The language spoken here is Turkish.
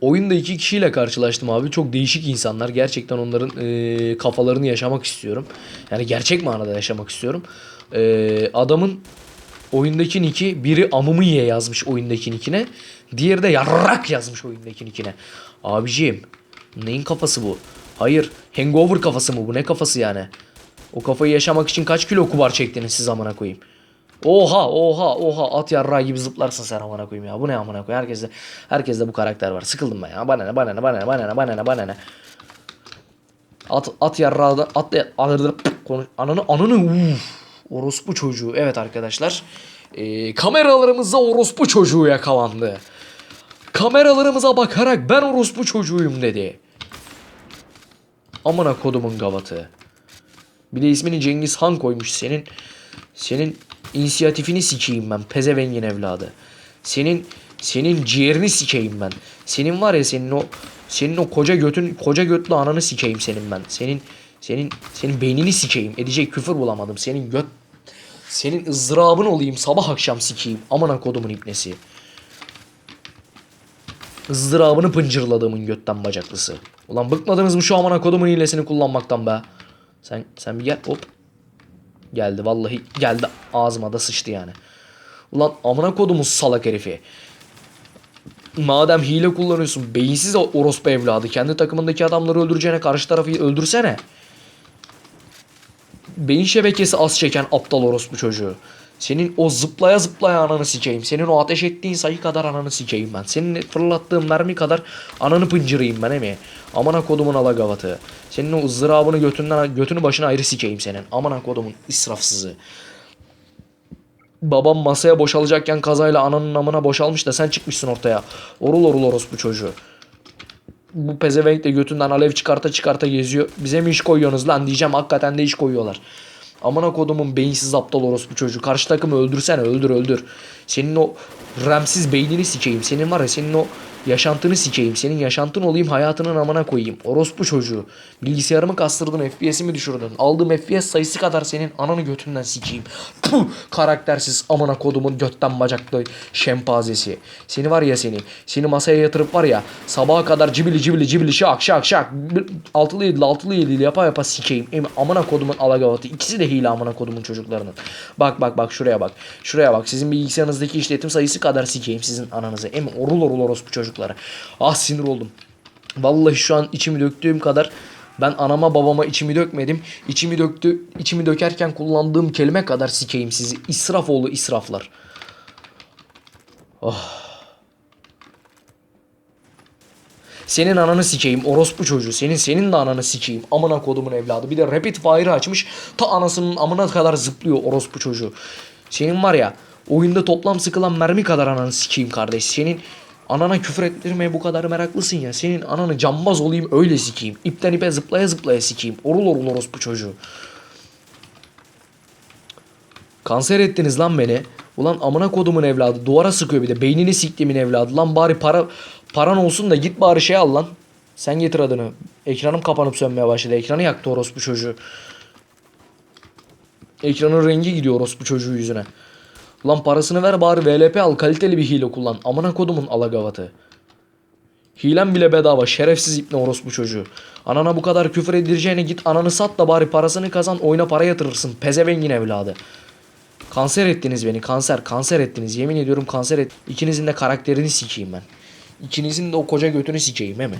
Oyunda iki kişiyle karşılaştım abi. Çok değişik insanlar. Gerçekten onların e, kafalarını yaşamak istiyorum. Yani gerçek manada yaşamak istiyorum. E, adamın oyundaki nicki biri amımı ye yazmış oyundaki nickine. Diğeri de yarrak yazmış oyundaki nickine. Abiciğim neyin kafası bu? Hayır hangover kafası mı bu? Ne kafası yani? O kafayı yaşamak için kaç kilo kubar çektiniz siz amına koyayım? Oha oha oha at yarrağı gibi zıplarsın sen amına koyayım ya. Bu ne amına koyayım? Herkeste herkeste bu karakter var. Sıkıldım ben ya. Bana ne bana ne bana ne bana ne bana ne bana ne. At at yarrağı da at alırdı konuş ananı ananı uf. Orospu çocuğu. Evet arkadaşlar. Ee, kameralarımızda orospu çocuğu yakalandı. Kameralarımıza bakarak ben orospu çocuğuyum dedi. Amına kodumun gavatı. Bir de ismini Cengiz Han koymuş senin. Senin inisiyatifini sikeyim ben pezevengin evladı. Senin senin ciğerini sikeyim ben. Senin var ya senin o senin o koca götün koca götlü ananı sikeyim senin ben. Senin senin senin beynini sikeyim. Edecek küfür bulamadım. Senin göt senin ızdırabın olayım sabah akşam sikeyim. Amına kodumun ipnesi. ızdırabını pıncırladığımın götten bacaklısı. Ulan bıkmadınız mı şu amına kodumun hilesini kullanmaktan be? Sen sen bir gel hop. Geldi vallahi geldi ağzıma da sıçtı yani. Ulan amına kodumun salak herifi. Madem hile kullanıyorsun beyinsiz orospu evladı kendi takımındaki adamları öldüreceğine karşı tarafı öldürsene. Beyin şebekesi az çeken aptal orospu çocuğu. Senin o zıplaya zıplaya ananı sikeyim. Senin o ateş ettiğin sayı kadar ananı sikeyim ben. Senin fırlattığın mermi kadar ananı pıncırayım ben emi. Amına kodumun alagavatı. Senin o ızdırabını götünden götünü başına ayrı sikeyim senin. Amına kodumun israfsızı. Babam masaya boşalacakken kazayla ananın amına boşalmış da sen çıkmışsın ortaya. Orul orul orospu çocuğu. Bu pezevenk de götünden alev çıkarta çıkarta geziyor. Bize mi iş koyuyorsunuz lan diyeceğim. Hakikaten de iş koyuyorlar. Amına kodumun beyinsiz aptal orospu çocuğu. Karşı takımı öldürsene öldür öldür. Senin o remsiz beynini sikeyim. Senin var ya senin o yaşantını sikeyim. Senin yaşantın olayım hayatının amına koyayım. Orospu çocuğu. Bilgisayarımı kastırdın FPS'imi düşürdün. Aldığım FPS sayısı kadar senin ananı götünden sikeyim. Puh, karaktersiz amına kodumun götten bacaklı şempazesi. Seni var ya seni. Seni masaya yatırıp var ya sabaha kadar cibili cibili cibili şak şak şak. Altılı yedili altılı yedili yapa yapa sikeyim. Em, amına kodumun alagavatı. İkisi de hile amına kodumun çocuklarının. Bak bak bak şuraya bak. Şuraya bak. Sizin bilgisayarınızdaki işletim sayısı kadar sikeyim sizin ananızı. Em orul orul orospu çocukları. Ah sinir oldum. Vallahi şu an içimi döktüğüm kadar ben anama babama içimi dökmedim. İçimi döktü, içimi dökerken kullandığım kelime kadar sikeyim sizi. İsrafoğlu israflar. Senin ananı sikeyim orospu çocuğu. Senin senin de ananı sikeyim. Amına kodumun evladı. Bir de rapid fire açmış. Ta anasının amına kadar zıplıyor orospu çocuğu. Senin var ya oyunda toplam sıkılan mermi kadar ananı sikeyim kardeş. Senin anana küfür ettirmeye bu kadar meraklısın ya. Senin ananı cambaz olayım öyle sikeyim. İpten ipe zıplaya zıplaya sikeyim. Orul orul orospu çocuğu. Kanser ettiniz lan beni. Ulan amına kodumun evladı. Duvara sıkıyor bir de. Beynini siktimin evladı. Lan bari para paran olsun da git bari şey al lan. Sen getir adını. Ekranım kapanıp sönmeye başladı. Ekranı yaktı orospu çocuğu. Ekranın rengi gidiyor orospu çocuğu yüzüne. Ulan parasını ver bari VLP al. Kaliteli bir hile kullan. Amına kodumun alagavatı. Hilen bile bedava. Şerefsiz ipne orospu çocuğu. Anana bu kadar küfür edileceğine git ananı sat da bari parasını kazan oyuna para yatırırsın. Pezevengin evladı. Kanser ettiniz beni. Kanser. Kanser ettiniz. Yemin ediyorum kanser et. İkinizin de karakterini sikeyim ben. İkinizin de o koca götünü sikeyim he mi?